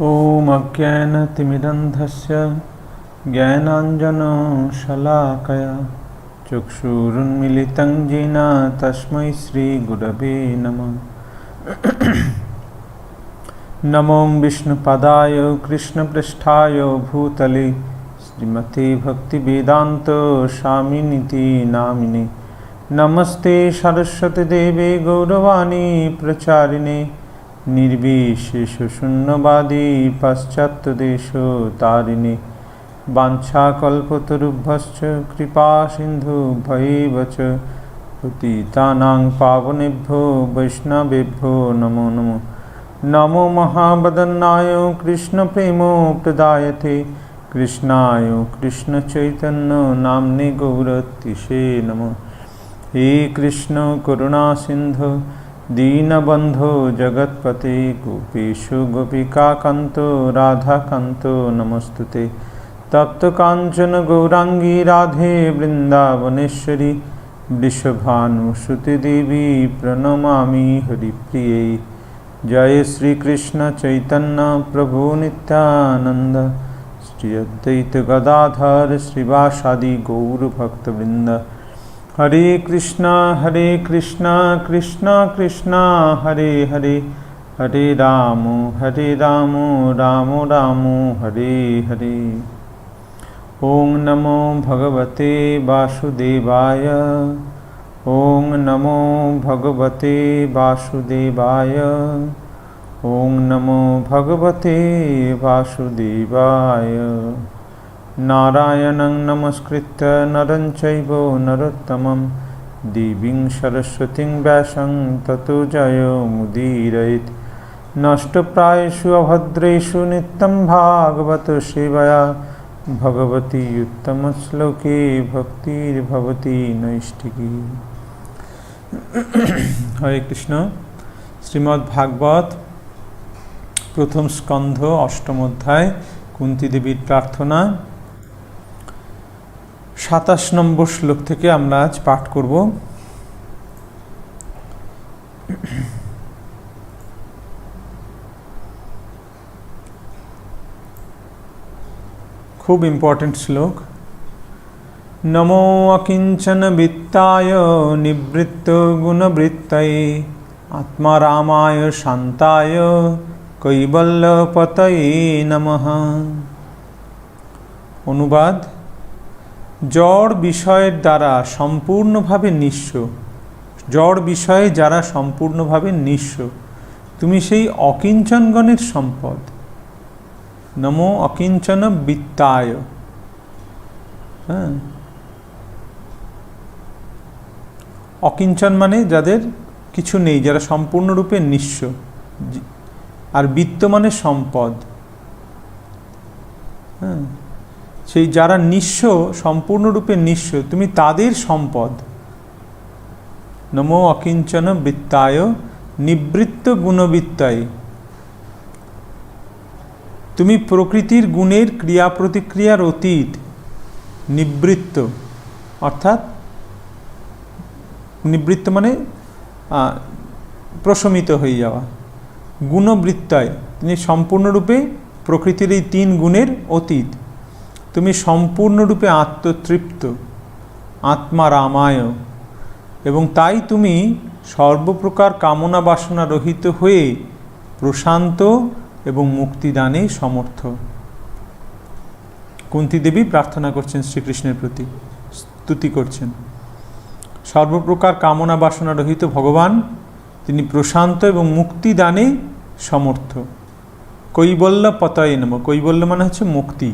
ॐ अज्ञानतिमिरन्धस्य ज्ञानाञ्जनशलाकया चक्षुरुन्मिलितं येन तस्मै श्रीगुरवे नमः। नमो विष्णुपदाय कृष्णपृष्ठाय भूतले श्रीमते स्वामिनिति नामिने। नमस्ते सरस्वतीदेवे गौरवाणी प्रचारिणे। নির্বিশেষ শূন্যবাদী পাশ্চাত্য দেশ তারিণী। বাঞ্ছাকল্পতরুভ্যশ্চ কৃপা সিন্ধু ভৈবচ পতিতানাং পাবনেভ্যো বৈষ্ণবেভ্যো নমো নমো। নমো মহাবদন্নায় কৃষ্ণপ্রেম প্রদায়তে। কৃষ্ণায় কৃষ্ণচৈতন্য নাম্নে গৌরতিষে নম। হে কৃষ্ণ করুণাসিন্ধু दीनबन्धो जगत्पते गोपेषु गोपिकान्तो राधाकान्तो नमस्तु ते गौराङ्गी राधे वृन्दावनेश्वरी वृषभानुश्रुतिदेवी प्रणमामि हरिप्रियै। जय श्रीकृष्ण चैतन्य प्रभु नित्यानन्द। श्री अद्वैत गदाधर श्रीवासादि गौरभक्तवृन्द। हरे कृष्णा हरे कृष्णा कृष्णा कृष्णा, हरे हरे। हरे राम हरे राम राम राम, हरे हरे। ॐ नमो भगवते वासुदेवाय। ॐ नमो भगवते वासुदेवाय। ॐ नमो भगवते वासुदेवाय। नारायणं नमस्कृत्य नरं चैव नरोत्तमं देवीं सरस्वतीं व्यासं ततो जयमुदीरयेत् नष्टप्रायेषु अभद्रेषु नित्यं भागवत सेवया भगवती उत्तमश्लोके भक्तिर्भवती নৈষ্ঠিকী হরে কৃষ্ণ শ্রীমদ্ ভাগবত প্রথম স্কন্ধ অষ্টম অধ্যায় কুন্তি দেবীর প্রার্থনা সাতাশ নম্বর শ্লোক থেকে আমরা আজ পাঠ করব। খুব ইম্পর্টেন্ট শ্লোক। নমো অকিঞ্চন বৃত্তায় নিবৃত্ত গুণবৃত্তয়ে আত্মা রামায় শান্তায় কৈবল্যপতয়ে নমঃ। অনুবাদ জড় বিষয়ের দ্বারা সম্পূর্ণভাবে নিঃস্ব। জড় বিষয়ে যারা সম্পূর্ণভাবে নিঃস্ব, তুমি সেই অকিঞ্চনগণের সম্পদ। নমো অকিঞ্চন বিত্তায়। হ্যাঁ। অকিঞ্চন মানে যাদের কিছু নেই, যারা সম্পূর্ণরূপে নিঃস্ব। আর বিত্ত মানে সম্পদ। হ্যাঁ। সেই যারা নিঃস্ব, সম্পূর্ণরূপে নিঃস্ব, তুমি তাদের সম্পদ। নমো অকিঞ্চন বৃত্তায়, নিবৃত্ত গুণবৃত্তায়। তুমি প্রকৃতির গুণের ক্রিয়া প্রতিক্রিয়ার অতীত, নিবৃত্ত। অর্থাৎ, নিবৃত্ত মানে প্রশমিত হয়ে যাওয়া। গুণবৃত্তায়, তিনি সম্পূর্ণরূপে প্রকৃতির এই তিন গুণের অতীত। তুমি সম্পূর্ণরূপে আত্মতৃপ্ত, আত্মা রামায় এবং তাই তুমি সর্বপ্রকার কামনা বাসনা রহিত হয়ে প্রশান্ত এবং মুক্তিদানে সমর্থ। কুন্তি দেবী প্রার্থনা করছেন শ্রীকৃষ্ণের প্রতি, স্তুতি করছেন। সর্বপ্রকার কামনা বাসনা রহিত ভগবান, তিনি প্রশান্ত এবং মুক্তিদানে সমর্থ। কৈবল্য পতয়ে নম। কৈবল্য মানে হচ্ছে মুক্তি।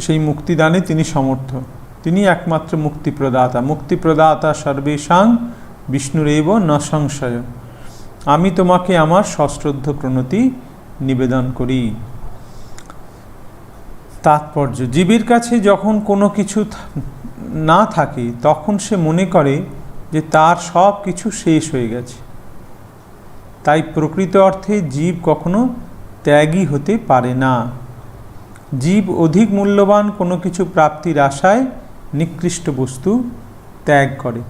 সেই মুক্তিদানে তিনি সমর্থ। তিনি একমাত্র মুক্তিপ্রদাতা। মুক্তিপ্রদাতা সর্বেশাং বিষ্ণুরেব ন সংশয়। আমি তোমাকে আমার সশ্রদ্ধ প্রণতি নিবেদন করি। তাৎপর্য, জীবের কাছে যখন কোনো কিছু না থাকে, তখন সে মনে করে যে তার সব কিছু শেষ হয়ে গেছে। তাই প্রকৃত অর্থে জীব কখনো ত্যাগী হতে পারে না। জীব অধিক মূল্যবান কোনো কিছু প্রাপ্তির আশায় নিকৃষ্ট বস্তু ত্যাগ করে।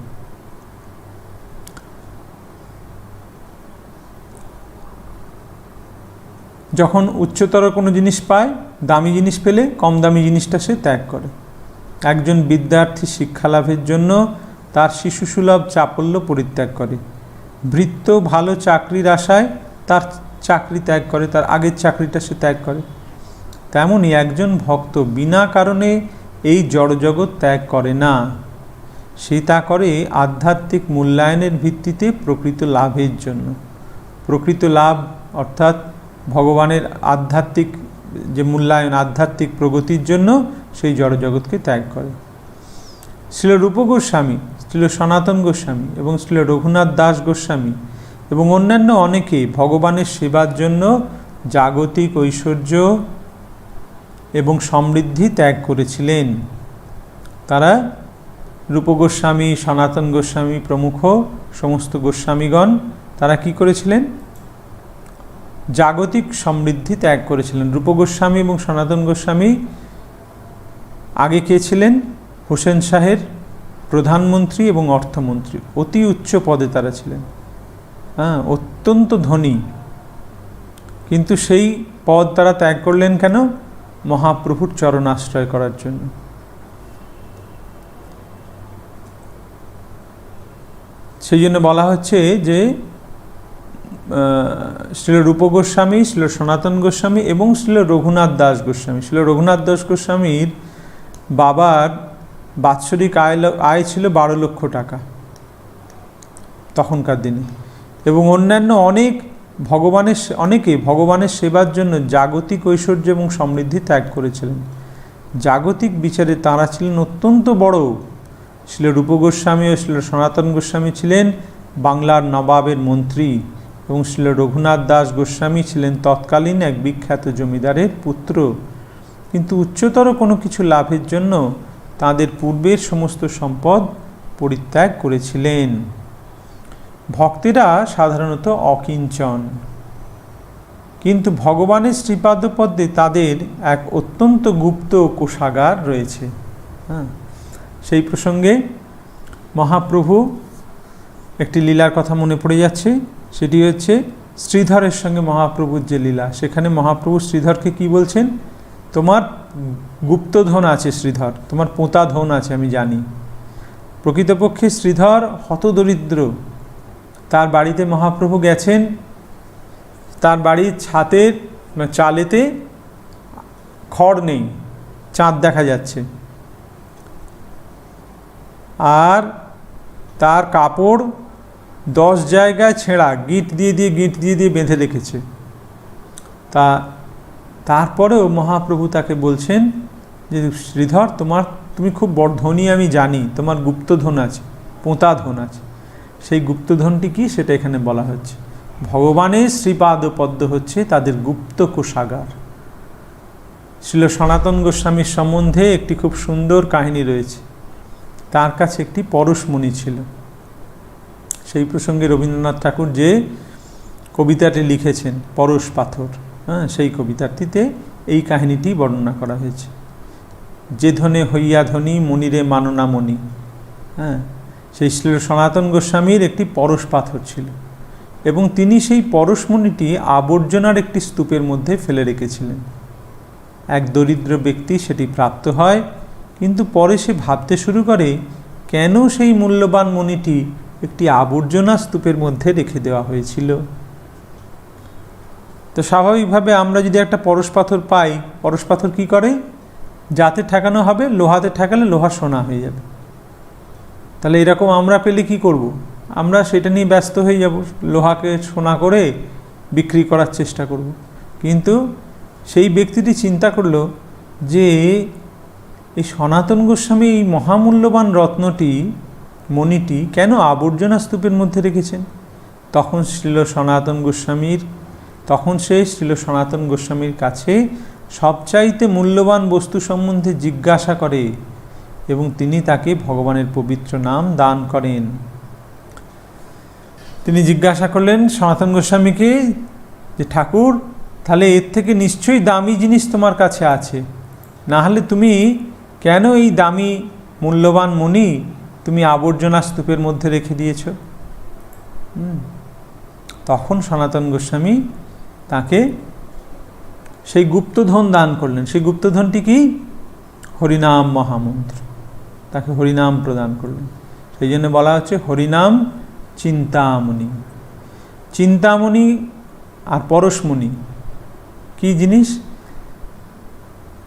যখন উচ্চতর কোনো জিনিস পায়, দামি জিনিস পেলে কম দামি জিনিসটা সে ত্যাগ করে। একজন বিদ্যার্থী শিক্ষা লাভের জন্য তার শিশুসুলভ চাপল্য পরিত্যাগ করে। বৃত্ত ভালো চাকরির আশায় তার চাকরি ত্যাগ করে, তার আগের চাকরিটা সে ত্যাগ করে। তেমনই একজন ভক্ত বিনা কারণে এই জড়জগৎ ত্যাগ করে না। সে তা করে আধ্যাত্মিক মূল্যায়নের ভিত্তিতে প্রকৃত লাভের জন্য। প্রকৃত লাভ অর্থাৎ ভগবানের আধ্যাত্মিক যে মূল্যায়ন, আধ্যাত্মিক প্রগতির জন্য সেই জড়জগৎকে ত্যাগ করে। শ্রীল রূপ গোস্বামী, শ্রীল সনাতন গোস্বামী এবং শ্রীল রঘুনাথ দাস গোস্বামী এবং অন্যান্য অনেকে ভগবানের সেবার জন্য জাগতিক ঐশ্বর্য এবং সমৃদ্ধি ত্যাগ করেছিলেন। তারা রূপ গোস্বামী সনাতন গোস্বামী প্রমুখ সমস্ত গোস্বামীগণ, তারা কি করেছিলেন? জাগতিক সমৃদ্ধি ত্যাগ করেছিলেন। রূপ গোস্বামী এবং সনাতন গোস্বামী আগে কে ছিলেন? হোসেন শাহের প্রধানমন্ত্রী এবং অর্থমন্ত্রী। অতি উচ্চ পদে তারা ছিলেন। হ্যাঁ অত্যন্ত ধনী। কিন্তু সেই পদ তারা ত্যাগ করলেন কেন? মহাপ্রভুর চরণ আশ্রয় করার জন্য। সেই জন্য বলা হচ্ছে যে শ্রীল রূপ গোস্বামী শ্রীল সনাতন গোস্বামী এবং শ্রীল রঘুনাথ দাস গোস্বামী। শ্রীল রঘুনাথ দাস গোস্বামীর বাবার বাৎসরিক আয় আয় ছিল বারো লক্ষ টাকা তখনকার দিনে। এবং অন্যান্য অনেক ভগবানের অনেকে ভগবানের সেবার জন্য জাগতিক ঐশ্বর্য এবং সমৃদ্ধি ত্যাগ করেছিলেন। জাগতিক বিচারে তাঁরা ছিলেন অত্যন্ত বড়। শিল রূপ গোস্বামী ও শিল সনাতন গোস্বামী ছিলেন বাংলার নবাবের মন্ত্রী এবং শিল রঘুনাথ দাস গোস্বামী ছিলেন তৎকালীন এক বিখ্যাত জমিদারের পুত্র। কিন্তু উচ্চতর কোনো কিছু লাভের জন্য তাদের পূর্বের সমস্ত সম্পদ পরিত্যাগ করেছিলেন। ভক্তেরা সাধারণত অকিঞ্চন। কিন্তু ভগবানের শ্রীপাদপদ্মে তাদের এক অত্যন্ত গুপ্ত কোষাগার রয়েছে। হ্যাঁ সেই প্রসঙ্গে মহাপ্রভু একটি লীলার কথা মনে পড়ে যাচ্ছে। সেটি হচ্ছে শ্রীধরের সঙ্গে মহাপ্রভুর যে লীলা। সেখানে মহাপ্রভু শ্রীধরকে কি বলছেন? তোমার গুপ্তধন আছে শ্রীধর, তোমার পোঁতা ধন আছে, আমি জানি। প্রকৃতপক্ষে শ্রীধর হতদরিদ্র তার বাড়িতে মহাপ্রভু গেছেন। তার বাড়ির ছাতের চালেতে খড় নেই, চাঁদ দেখা যাচ্ছে। আর তার কাপড় দশ জায়গায় ছেঁড়া, গিট দিয়ে দিয়ে, গিট দিয়ে দিয়ে বেঁধে রেখেছে। তা তারপরেও মহাপ্রভু তাকে বলছেন যে, শ্রীধর, তোমার, তুমি খুব বড় ধনী, আমি জানি। তোমার গুপ্তধন আছে, পোঁতা ধন আছে। সেই গুপ্তধনটি কি সেটা এখানে বলা হচ্ছে ভগবানের শ্রীপাদ পদ্ম হচ্ছে তাদের গুপ্ত কোষাগার। ছিল সনাতন গোস্বামীর সম্বন্ধে একটি খুব সুন্দর কাহিনী রয়েছে। তার কাছে একটি পরশমণি ছিল। সেই প্রসঙ্গে রবীন্দ্রনাথ ঠাকুর যে কবিতাটি লিখেছেন, পরশ পাথর হ্যাঁ সেই কবিতাটিতে এই কাহিনীটি বর্ণনা করা হয়েছে। যে ধনে হইয়া ধনী মণিরে মাননা মণি হ্যাঁ সেই ছিল সনাতন গোস্বামীর একটি পরশ পাথর ছিল এবং তিনি সেই পরশমণিটি আবর্জনার একটি স্তূপের মধ্যে ফেলে রেখেছিলেন। এক দরিদ্র ব্যক্তি সেটি প্রাপ্ত হয়, কিন্তু পরে সে ভাবতে শুরু করে, কেন সেই মূল্যবান মণিটি একটি আবর্জনা স্তূপের মধ্যে রেখে দেওয়া হয়েছিল? তো স্বাভাবিকভাবে আমরা যদি একটা পরশ পাথর পাই, পরশ পাথর কী করে? যাতে ঠেকানো হবে, লোহাতে ঠেকালে লোহা সোনা হয়ে যাবে। তাহলে এরকম আমরা পেলে কি করব। আমরা সেটা নিয়ে ব্যস্ত হয়ে যাব, লোহাকে সোনা করে বিক্রি করার চেষ্টা করব। কিন্তু সেই ব্যক্তিটি চিন্তা করল যে, এই সনাতন গোস্বামী এই মহামূল্যবান রত্নটি, মণিটি কেন আবর্জনা স্তূপের মধ্যে রেখেছেন তখন ছিল সনাতন গোস্বামীর, তখন সে ছিল সনাতন গোস্বামীর কাছে সবচাইতে মূল্যবান বস্তু সম্বন্ধে জিজ্ঞাসা করে এবং তিনি তাকে ভগবানের পবিত্র নাম দান করেন। তিনি জিজ্ঞাসা করলেন, সনাতন গোস্বামীকে যে, ঠাকুর, তাহলে এর থেকে নিশ্চয়ই দামি জিনিস তোমার কাছে আছে। না হলে তুমি কেন এই দামি মূল্যবান মণি তুমি আবর্জনা স্তূপের মধ্যে রেখে দিয়েছ? তখন সনাতন গোস্বামী তাকে সেই গুপ্তধন দান করলেন। সেই গুপ্তধনটি কি? হরিনাম মহামন্ত্র। তাকে হরিনাম প্রদান করলেন। সেই জন্য বলা হচ্ছে হরিনাম চিন্তামণি। চিন্তামণি আর পরশমণি, কি জিনিস?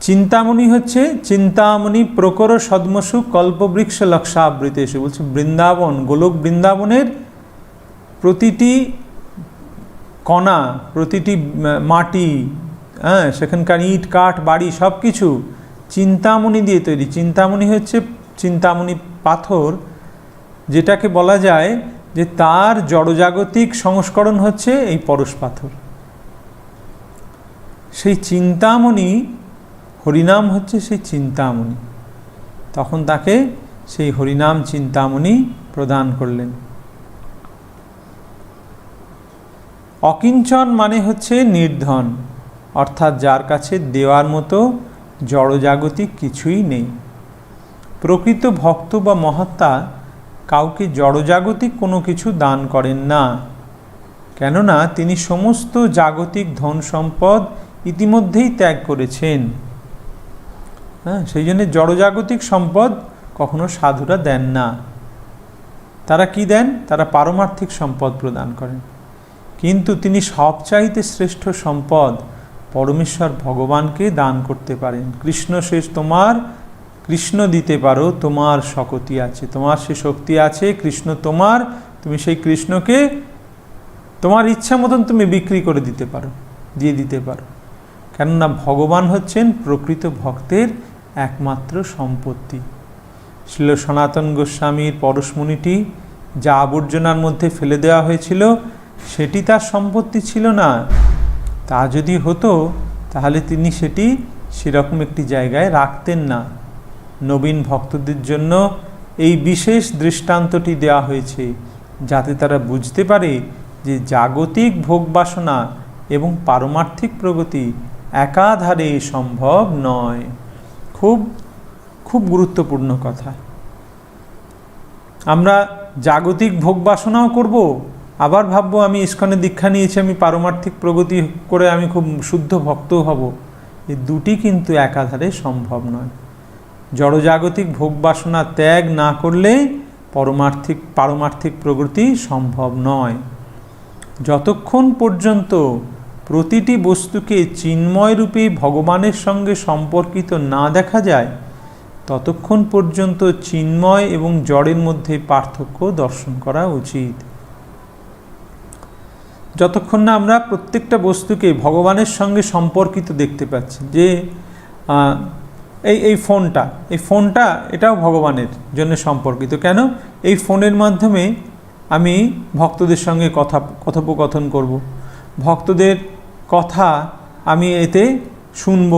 চিন্তামণি হচ্ছে চিন্তামণি প্রকর সদ্মসু কল্পবৃক্ষ লক্ষাবৃত এসে বলছে, বৃন্দাবন, গোলক বৃন্দাবনের প্রতিটি কণা, প্রতিটি মাটি হ্যাঁ সেখানকার ইট, কাঠ, বাড়ি সব কিছু চিন্তামণি দিয়ে তৈরি। চিন্তামণি হচ্ছে চিন্তামণি পাথর, যেটাকে বলা যায় যে তার জড়জাগতিক সংস্করণ হচ্ছে এই পরশ পাথর। সেই চিন্তামণি, হরিনাম হচ্ছে সেই চিন্তামণি। তখন তাকে সেই হরিনাম চিন্তামণি প্রদান করলেন। অকিঞ্চন মানে হচ্ছে নির্ধন, অর্থাৎ যার কাছে দেওয়ার মতো জড়জাগতিক কিছুই নেই। প্রকৃত ভক্ত বা মহাত্মা কাউকে জড়জাগতিক কোনো কিছু দান করেন না। কেননা তিনি সমস্ত জাগতিক ধন সম্পদ ইতিমধ্যেই ত্যাগ করেছেন। হ্যাঁ সেই জন্য জড়জাগতিক সম্পদ কখনো সাধুরা দেন না। তারা কি দেন? তারা পারমার্থিক সম্পদ প্রদান করেন। কিন্তু তিনি সবচাইতে শ্রেষ্ঠ সম্পদ পরমেশ্বর ভগবানকে দান করতে পারেন। কৃষ্ণ শেষ তোমার কৃষ্ণ দিতে পারো, তোমার শকতি আছে, তোমার সে শক্তি আছে, কৃষ্ণ তোমার, তুমি সেই কৃষ্ণকে তোমার ইচ্ছা মতন তুমি বিক্রি করে দিতে পারো, দিয়ে দিতে পারো। কেননা ভগবান হচ্ছেন প্রকৃত ভক্তের একমাত্র সম্পত্তি। ছিল সনাতন গোস্বামীর পরশমণিটি যা আবর্জনার মধ্যে ফেলে দেওয়া হয়েছিল, সেটি তার সম্পত্তি ছিল না। তা যদি হতো, তাহলে তিনি সেটি সেরকম একটি জায়গায় রাখতেন না। নবীন ভক্তদের জন্য এই বিশেষ দৃষ্টান্তটি দেওয়া হয়েছে, যাতে তারা বুঝতে পারে যে জাগতিক ভোগবাসনা এবং পারমার্থিক প্রগতি একাধারে সম্ভব নয়। খুব খুব গুরুত্বপূর্ণ কথা। আমরা জাগতিক ভোগবাসনাও করব, আবার ভাববো আমি ইস্কনে দীক্ষা নিয়েছি, আমি পারমার্থিক প্রগতি করে আমি খুব শুদ্ধ ভক্তও হব। এই দুটি কিন্তু একাধারে সম্ভব নয়। জড়জাগতিক ভোগবাসনা ত্যাগ না করলে পরমার্থিক, পারমার্থিক প্রগতি সম্ভব নয়। যতক্ষণ পর্যন্ত প্রতিটি বস্তুকে চিন্ময় রূপে ভগবানের সঙ্গে সম্পর্কিত না দেখা যায়, ততক্ষণ পর্যন্ত চিন্ময় এবং জড়ের মধ্যে পার্থক্য দর্শন করা উচিত। যতক্ষণ না আমরা প্রত্যেকটা বস্তুকে ভগবানের সঙ্গে সম্পর্কিত দেখতে পাচ্ছি যে এই এই ফোনটা এই ফোনটা এটাও ভগবানের জন্য সম্পর্কিত। কেন? এই ফোনের মাধ্যমে আমি ভক্তদের সঙ্গে কথা, কথোপকথন করব। ভক্তদের কথা আমি এতে শুনব।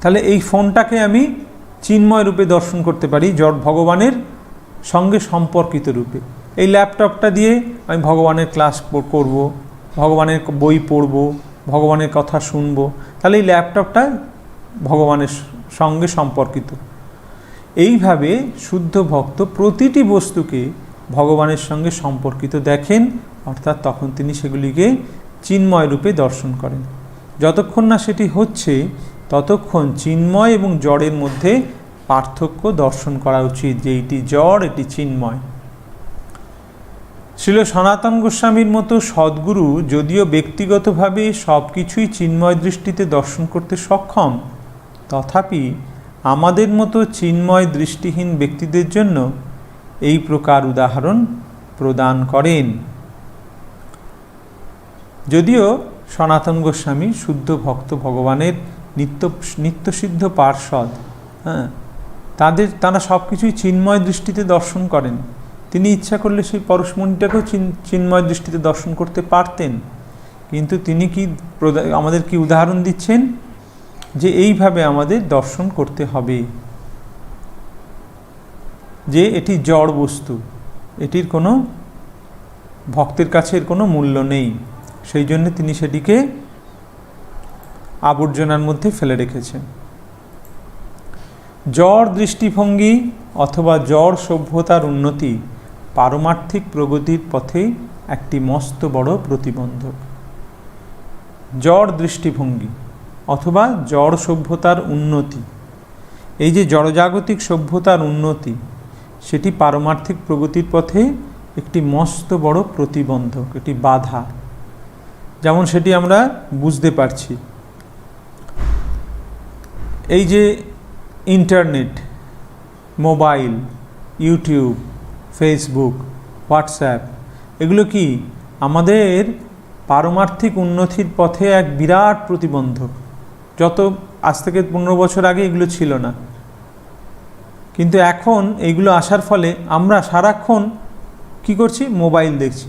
তাহলে এই ফোনটাকে আমি চিন্ময় রূপে দর্শন করতে পারি জড় ভগবানের সঙ্গে সম্পর্কিত রূপে। এই ল্যাপটপটা দিয়ে আমি ভগবানের ক্লাস করব, ভগবানের বই পড়ব, ভগবানের কথা শুনব। তাহলে এই ল্যাপটপটা ভগবানের সঙ্গে সম্পর্কিত। এইভাবে শুদ্ধ ভক্ত প্রতিটি বস্তুকে ভগবানের সঙ্গে সম্পর্কিত দেখেন, অর্থাৎ তখন তিনি সেগুলিকে চিন্ময় রূপে দর্শন করেন। যতক্ষণ না সেটি হচ্ছে, ততক্ষণ চিন্ময় এবং জড়ের মধ্যে পার্থক্য দর্শন করা উচিত, যে এটি জড়, এটি চিন্ময়। ছিল সনাতন গোস্বামীর মতো সদ্গুরু যদিও ব্যক্তিগতভাবে সব কিছুই চিন্ময় দৃষ্টিতে দর্শন করতে সক্ষম তথাপি আমাদের মতো চিন্ময় দৃষ্টিহীন ব্যক্তিদের জন্য এই প্রকার উদাহরণ প্রদান করেন। যদিও সনাতন গোস্বামী শুদ্ধ ভক্ত ভগবানের নিত্য, নিত্যসিদ্ধ পার্ষদ হ্যাঁ তাদের, তারা সব কিছুই চিন্ময় দৃষ্টিতে দর্শন করেন। তিনি ইচ্ছা করলে সেই পরশমণিটাকেও চিন্ময় দৃষ্টিতে দর্শন করতে পারতেন। কিন্তু তিনি কি আমাদের কি উদাহরণ দিচ্ছেন? যে এইভাবে আমাদের দর্শন করতে হবে। যে এটি জড় বস্তু, এটির কোনো ভক্তের কাছে এর কোনো মূল্য নেই। সেই জন্য তিনি সেটিকে আবর্জনার মধ্যে ফেলে রেখেছেন। জড় দৃষ্টিভঙ্গি অথবা জড় সভ্যতার উন্নতি পারমার্থিক প্রগতির পথে একটি মস্ত বড় প্রতিবন্ধক। জড় দৃষ্টিভঙ্গি অথবা জড় সভ্যতার উন্নতি। এই যে জড়জাগতিক সভ্যতার উন্নতি, সেটি পারমার্থিক প্রগতির পথে একটি মস্ত বড় প্রতিবন্ধক, একটি বাধা। যেমন সেটি আমরা বুঝতে পারছি। এই যে internet, mobile, YouTube, Facebook, WhatsApp, এগুলো কি আমাদের পারমার্থিক উন্নতির পথে এক বিরাট প্রতিবন্ধক? যত আজ থেকে পনেরো বছর আগে এগুলো ছিল না। কিন্তু এখন এইগুলো আসার ফলে আমরা সারাক্ষণ কি করছি? মোবাইল দেখছি।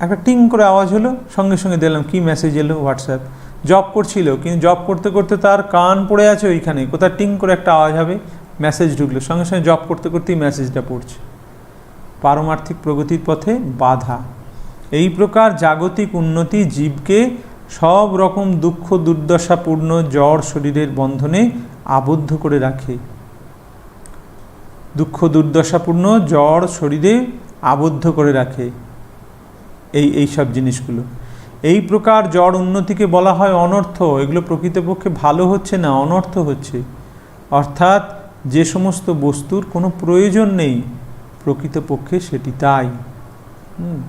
একটা টিং করে আওয়াজ হলো, সঙ্গে সঙ্গে দিলাম কি মেসেজ এলো হোয়াটসঅ্যাপ জব করছিল, কিন্তু জব করতে করতে তার কান পড়ে আছে ওইখানে। কোথায় টিং করে একটা আওয়াজ হবে মেসেজ ঢুকলো। সঙ্গে সঙ্গে জব করতে করতেই মেসেজটা পড়ছে। পারমার্থিক প্রগতির পথে বাধা। এই প্রকার জাগতিক উন্নতি জীবকে সব রকম দুঃখ দুর্দশাপূর্ণ জ্বর শরীরের বন্ধনে আবদ্ধ করে রাখে। দুঃখ দুর্দশাপূর্ণ জ্বর শরীরে আবদ্ধ করে রাখে। এই এই সব জিনিসগুলো। এই প্রকার জড় উন্নতিকে বলা হয় অনর্থ। এগুলো প্রকৃতপক্ষে ভালো হচ্ছে না, অনর্থ হচ্ছে। অর্থাৎ যে সমস্ত বস্তুর কোনো প্রয়োজন নেই, প্রকৃতপক্ষে সেটি তাই। হুম।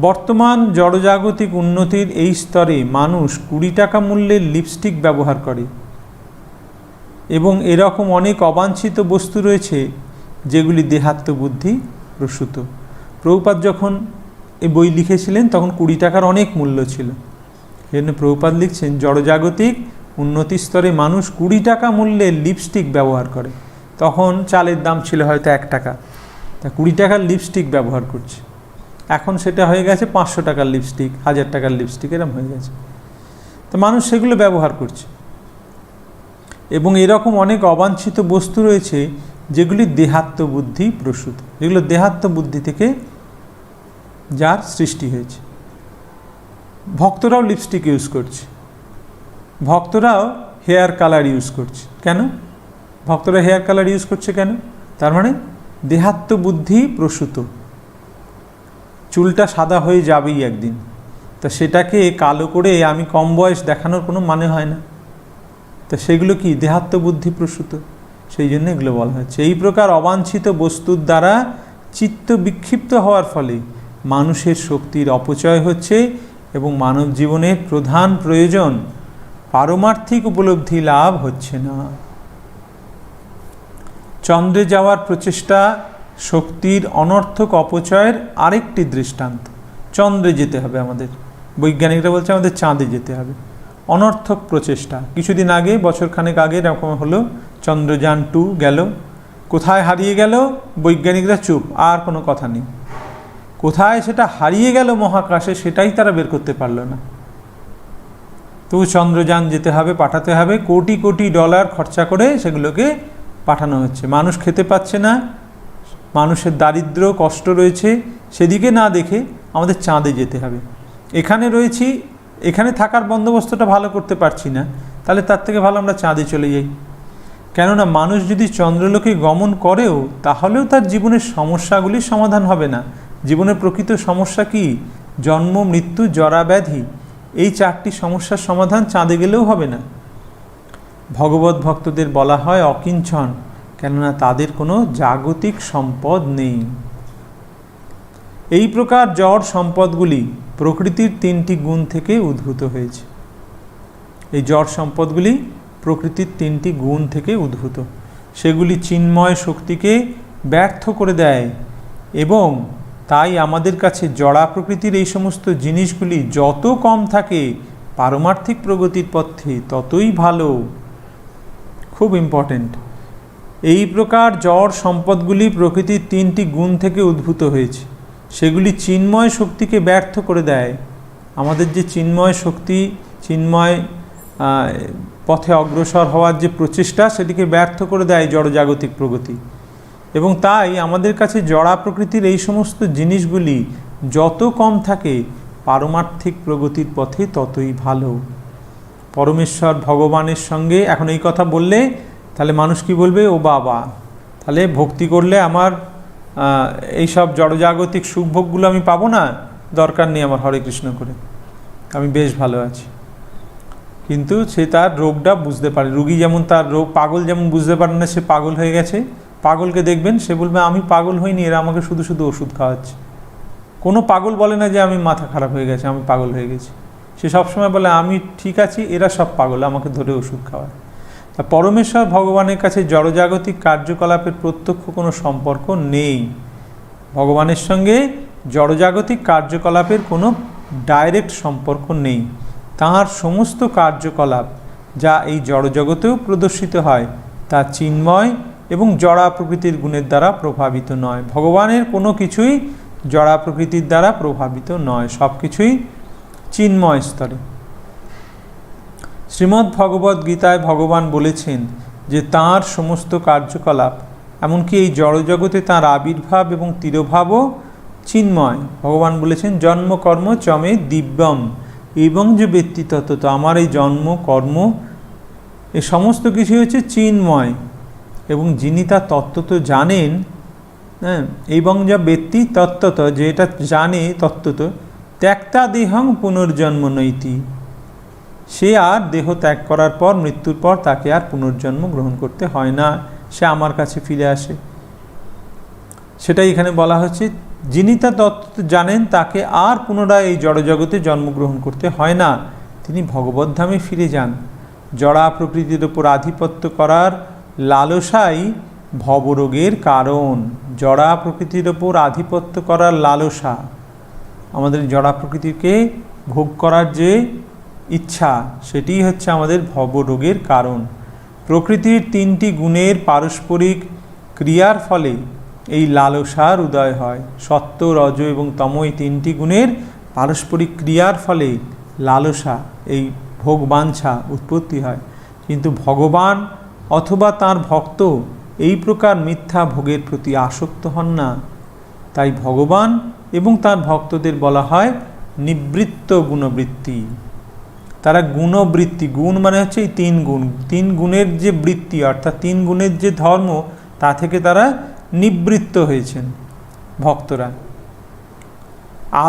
বর্তমান জড়জাগতিক উন্নতির এই স্তরে মানুষ কুড়ি টাকা মূল্যের লিপস্টিক ব্যবহার করে। এবং এরকম অনেক অবাঞ্ছিত বস্তু রয়েছে যেগুলি দেহাত্মবুদ্ধি প্রসূত। প্রভুপাত যখন এই বই লিখেছিলেন, তখন কুড়ি টাকার অনেক মূল্য ছিল। এই জন্য প্রভুপাত লিখছেন, জড়জাগতিক উন্নতি স্তরে মানুষ কুড়ি টাকা মূল্যের লিপস্টিক ব্যবহার করে। তখন চালের দাম ছিল হয়তো এক টাকা। তা কুড়ি টাকার লিপস্টিক ব্যবহার করছে। এখন সেটা হয়ে গেছে পাঁচশো টাকার লিপস্টিক হাজার টাকার লিপস্টিক এরম হয়ে গেছে। তো মানুষ সেগুলো ব্যবহার করছে। এবং এরকম অনেক অবাঞ্ছিত বস্তু রয়েছে যেগুলি দেহাত্মবুদ্ধি প্রসূত, যেগুলো দেহাত্মবুদ্ধি থেকে যার সৃষ্টি হয়েছে। ভক্তরাও লিপস্টিক ইউজ করছে। ভক্তরাও হেয়ার কালার ইউজ করছে। কেন? ভক্তরা হেয়ার কালার ইউজ করছে কেন? তার মানে দেহাত্মবুদ্ধি প্রসূত। চুলটা সাদা হয়ে যাবেই একদিন। তা সেটাকে কালো করে আমি কম বয়স দেখানোর কোনো মানে হয় না। তো সেগুলো কি? দেহাত্মবুদ্ধি প্রসূত। সেই জন্য এগুলো বলা হচ্ছে। এই প্রকার অবাঞ্ছিত বস্তুর দ্বারা চিত্ত বিক্ষিপ্ত হওয়ার ফলে মানুষের শক্তির অপচয় হচ্ছে এবং মানব জীবনের প্রধান প্রয়োজন পারমার্থিক উপলব্ধি লাভ হচ্ছে না। চন্দ্রে যাওয়ার প্রচেষ্টা শক্তির অনর্থক অপচয়ের আরেকটি দৃষ্টান্ত। চন্দ্রে যেতে হবে আমাদের। বৈজ্ঞানিকরা বলছে আমাদের চাঁদে যেতে হবে। অনর্থক প্রচেষ্টা। কিছুদিন আগে, বছরখানেক আগে, এরকম হলো, চন্দ্রযান টু গেল। কোথায় হারিয়ে গেল? বৈজ্ঞানিকরা চুপ, আর কোনো কথা নেই। কোথায় সেটা হারিয়ে গেল মহাকাশে, সেটাই তারা বের করতে পারল না। তবু চন্দ্রযান যেতে হবে, পাঠাতে হবে। কোটি কোটি ডলার খরচা করে সেগুলোকে পাঠানো হচ্ছে। মানুষ খেতে পাচ্ছে না মানুষের দারিদ্র, কষ্ট রয়েছে, সেদিকে না দেখে আমাদের চাঁদে যেতে হবে। এখানে রয়েছি, এখানে থাকার বন্দোবস্তটা ভালো করতে পারছি না, তাহলে তার থেকে ভালো আমরা চাঁদে চলে যাই। কেননা মানুষ যদি চন্দ্রলোকে গমন করেও, তাহলেও তার জীবনের সমস্যাগুলির সমাধান হবে না। জীবনের প্রকৃত সমস্যা কি? জন্ম, মৃত্যু, জরা ব্যাধি, এই চারটি সমস্যার সমাধান চাঁদে গেলেও হবে না। ভগবত ভক্তদের বলা হয় অকিঞ্চন। কেননা তাদের কোনো জাগতিক সম্পদ নেই। এই প্রকার জড় সম্পদগুলি প্রকৃতির তিনটি গুণ থেকে উদ্ভূত হয়েছে। এই জড় সম্পদগুলি প্রকৃতির তিনটি গুণ থেকে উদ্ভূত। সেগুলি চিন্ময় শক্তিকে ব্যর্থ করে দেয় এবং তাই আমাদের কাছে জড়া প্রকৃতির এই সমস্ত জিনিসগুলি যত কম থাকে পারমার্থিক প্রগতির পথে ততই ভালো। খুব ইম্পর্টেন্ট এই প্রকার জড় সম্পদগুলি প্রকৃতির তিনটি গুণ থেকে উদ্ভূত হয়েছে। সেগুলি চিন্ময় শক্তিকে ব্যর্থ করে দেয়। আমাদের যে চিন্ময় শক্তি, চিন্ময় পথে অগ্রসর হওয়ার যে প্রচেষ্টা, সেটিকে ব্যর্থ করে দেয় জড়জাগতিক প্রগতি। এবং তাই আমাদের কাছে জড়া প্রকৃতির এই সমস্ত জিনিসগুলি যত কম থাকে, পারমার্থিক প্রগতির পথে ততই ভালো। পরমেশ্বর ভগবানের সঙ্গে এখন এই কথা বললে তাহলে মানুষ কি বলবে? ও বাবা। তাহলে ভক্তি করলে আমার এই সব জড়জাগতিক সুখভোগগুলো আমি পাবো না? দরকার নেই আমার হরে কৃষ্ণ করে। আমি বেশ ভালো আছি। কিন্তু সে তার রোগটা বুঝতে পারে। রুগী যেমন তার রোগ, পাগল যেমন বুঝতে পারে না সে পাগল হয়ে গেছে। পাগলকে দেখবেন, সে বলবে, আমি পাগল হইনি, এরা আমাকে শুধু শুধু ওষুধ খাওয়াচ্ছে। কোনো পাগল বলে না যে, আমি মাথা খারাপ হয়ে গেছে, আমি পাগল হয়ে গেছি। সে সবসময় বলে, আমি ঠিক আছি, এরা সব পাগল, আমাকে ধরে ওষুধ খাওয়ায়। পরমেশ্বর ভগবানের কাছে জড়জাগতিক কার্যকলাপের প্রত্যক্ষ কোনো সম্পর্ক নেই। ভগবানের সঙ্গে জড়জাগতিক কার্যকলাপের কোনো ডাইরেক্ট সম্পর্ক নেই। তাহার সমস্ত কার্যকলাপ যা এই জড়জগতেও প্রদর্শিত হয়, তা চিন্ময় এবং জড়া প্রকৃতির গুণের দ্বারা প্রভাবিত নয়। ভগবানের কোনো কিছুই জড়া প্রকৃতির দ্বারা প্রভাবিত নয় সব কিছুই চিন্ময় স্তরে। শ্রীমদ্ ভগবদ্ গীতায় ভগবান বলেছেন যে তাঁর সমস্ত কার্যকলাপ, এমনকি এই জড়জগতে তাঁর আবির্ভাব এবং তিরোভাবও চিন্ময়। ভগবান বলেছেন, জন্ম কর্ম চমে দিব্যম, এবং যে ব্যক্তি তত্ত্ব আমার এই জন্ম, কর্ম, এ সমস্ত কিছু হচ্ছে চিন্ময়। এবং যিনি তার তত্ত্ব তো জানেন হ্যাঁ এবং যা ব্যক্তি তত্ত্বত, যে এটা জানে তত্ত্বত, ত্যাক্তা দেহং পুনর্জন্ম নৈতি। সে আর দেহ ত্যাগ করার পর, মৃত্যুর পর তাকে আর পুনর্জন্ম গ্রহণ করতে হয় না। সে আমার কাছে ফিরে আসে। সেটাই এখানে বলা হচ্ছে, যিনি তা তত্ত্ব জানেন তাকে আর পুনরায় এই জড়জগতে জন্মগ্রহণ করতে হয় না। তিনি ভগবদ্ধামে ফিরে যান। জড়া প্রকৃতির ওপর আধিপত্য করার লালসাই ভবরোগের কারণ। জড়া প্রকৃতির ওপর আধিপত্য করার লালসা। আমাদের জড়া প্রকৃতিকে ভোগ করার যে ইচ্ছা সেটি হচ্ছে আমাদের ভবরোগের কারণ। প্রকৃতির তিনটি গুণের পারস্পরিক ক্রিয়ার ফলে এই লালসার উদয় হয়। সত্য, রজ এবং তম এই তিনটি গুণের পারস্পরিক ক্রিয়ার ফলে লালসা, এই ভোগ বাঞ্ছা উৎপত্তি হয়। কিন্তু ভগবান অথবা তার ভক্ত এই প্রকার মিথ্যা ভোগের প্রতি আসক্ত হন না। তাই ভগবান এবং তার ভক্তদের বলা হয় নিবৃত্ত গুণবৃত্তি। তারা গুণবৃত্তি, গুণ মানে হচ্ছে এই তিন গুণ। তিন গুণের যে বৃত্তি, অর্থাৎ তিন গুণের যে ধর্ম, তা থেকে তারা নিবৃত্ত হয়েছেন ভক্তরা।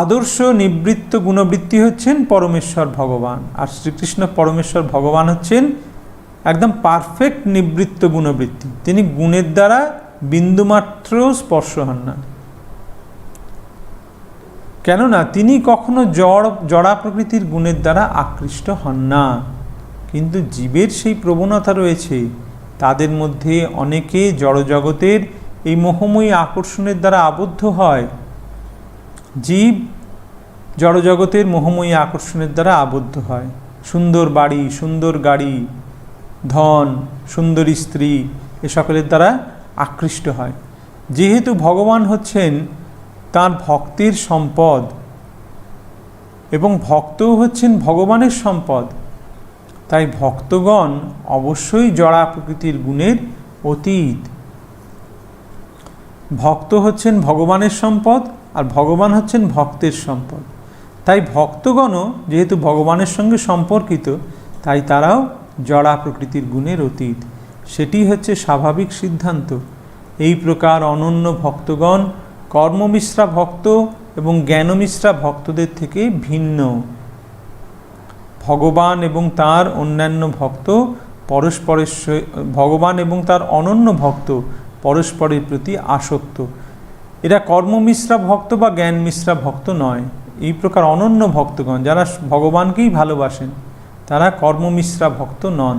আদর্শ নিবৃত্ত গুণবৃত্তি হচ্ছেন পরমেশ্বর ভগবান, আর শ্রীকৃষ্ণ পরমেশ্বর ভগবান হচ্ছেন একদম পারফেক্ট নিবৃত্ত গুণবৃত্তি। তিনি গুণের দ্বারা বিন্দুমাত্র স্পর্শ হন না। কেননা তিনি কখনো জড় জড়া প্রকৃতির গুণের দ্বারা আকৃষ্ট হন না। কিন্তু জীবের সেই প্রবণতা রয়েছে, তাদের মধ্যে অনেকে জড়জগতের এই মোহময়ী আকর্ষণের দ্বারা আবদ্ধ হয়। জীব জড়জগতের মোহময়ী আকর্ষণের দ্বারা আবদ্ধ হয়। সুন্দর বাড়ি, সুন্দর গাড়ি, ধন, সুন্দরী স্ত্রী, এ সকলের দ্বারা আকৃষ্ট হয়। যেহেতু ভগবান হচ্ছেন তার ভক্তের সম্পদ এবং ভক্তও হচ্ছেন ভগবানের সম্পদ। তাই ভক্তগণ অবশ্যই জড়া প্রকৃতির গুণের অতীত। ভক্ত হচ্ছেন ভগবানের সম্পদ আর ভগবান হচ্ছেন ভক্তের সম্পদ। তাই ভক্তগণও যেহেতু ভগবানের সঙ্গে সম্পর্কিত, তাই তারাও জড়া প্রকৃতির গুণের অতীত। সেটি হচ্ছে স্বাভাবিক সিদ্ধান্ত। এই প্রকার অনন্য ভক্তগণ কর্মমিশ্রা ভক্ত এবং জ্ঞানমিশ্রা ভক্তদের থেকে ভিন্ন। ভগবান এবং তার অন্যান্য ভক্ত পরস্পরের ভগবান এবং তার অনন্য ভক্ত পরস্পরের প্রতি আসক্ত। এরা কর্মমিশ্রা ভক্ত বা জ্ঞান মিশ্রা ভক্ত নয়। এই প্রকার অনন্য ভক্তগণ যারা ভগবানকেই ভালোবাসেন, তারা কর্মমিশ্রা ভক্ত নন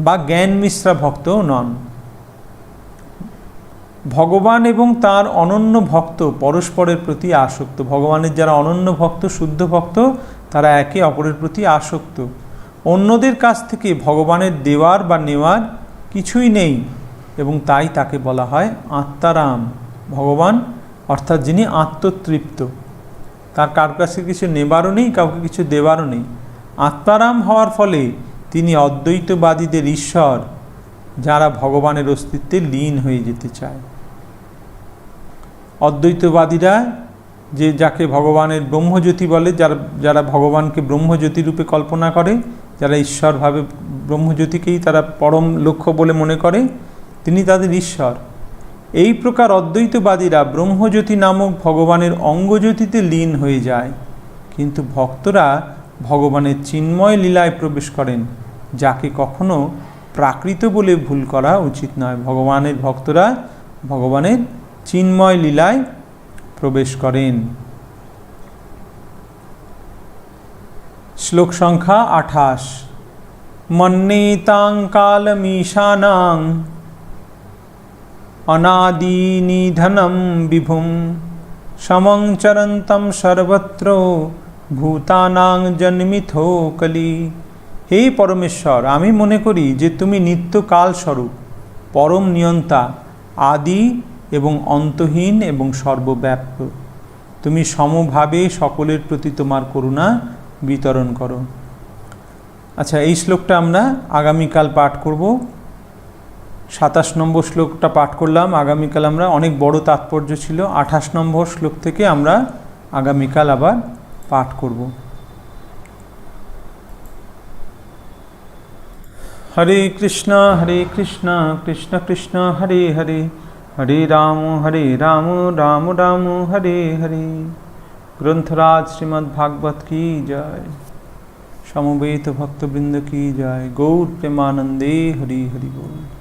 বা জ্ঞান মিশ্রা ভক্তও নন। ভগবান এবং তার অনন্য ভক্ত পরস্পরের প্রতি আসক্ত। ভগবানের যারা অনন্য ভক্ত, শুদ্ধ ভক্ত, তারা একে অপরের প্রতি আসক্ত। অন্যদের কাছ থেকে ভগবানের দেওয়ার বা নেওয়ার কিছুই নেই এবং তাই তাকে বলা হয় আত্মারাম। ভগবান, অর্থাৎ যিনি আত্মতৃপ্ত। তার কার কাছে কিছু নেবারও নেই, কাউকে কিছু দেওয়ারও নেই। আত্মারাম হওয়ার ফলে তিনি অদ্বৈতবাদীদের ঈশ্বর, যারা ভগবানের অস্তিত্বে লীন হয়ে যেতে চায়। অদ্বৈতবাদীরা যে যাকে ভগবানের ব্রহ্মজ্যোতি বলে, যারা যারা ভগবানকে ব্রহ্মজ্যোতি রূপে কল্পনা করে, যারা ঈশ্বরভাবে ব্রহ্মজ্যোতিকেই তারা পরম লক্ষ্য বলে মনে করে, তিনি তাদের ঈশ্বর। এই প্রকার অদ্বৈতবাদীরা ব্রহ্মজ্যোতি নামক ভগবানের অঙ্গজ্যোতিতে লীন হয়ে যায়। কিন্তু ভক্তরা ভগবানের চিন্ময় লীলায় প্রবেশ করেন, যাকে কখনো প্রাকৃত বলে ভুল করা উচিত নয়। ভগবানের ভক্তরা ভগবানের চিন্ময় লীলায় প্রবেশ করেন। শ্লোক সংখ্যা আঠাশ। মন্নেতাং কালমীশানাং অনাদিনিধনম বিভুম সমং চরন্তম সর্বত্র ভূতানাং জন্মিথো কলি। হে পরমেশ্বর, আমি মনে করি যে তুমি নিত্যকাল স্বরূপ পরম নিয়ন্তা, আদি এবং অন্তহীন এবং সর্বব্যাপ্ত তুমি সমভাবে সকলের প্রতি তোমার করুণা বিতরণ করো। আচ্ছা এই শ্লোকটা আমরা আগামীকাল পাঠ করব। সাতাশ নম্বর শ্লোকটা পাঠ করলাম। আগামীকাল আমরা, অনেক বড় তাৎপর্য ছিল। আঠাশ নম্বর শ্লোক থেকে আমরা আগামীকাল আবার পাঠ করব। হরে কৃষ্ণ হরে কৃষ্ণ কৃষ্ণ কৃষ্ণ, হরে হরে। হরে রাম হরে রাম রাম রাম, হরে হরে। গ্রন্থরাজ শ্রীমদ্ ভাগবত কি জয়? সমবেত ভক্তবৃন্দ কি জয়? গৌর প্রেমানন্দে হরি হরি বল।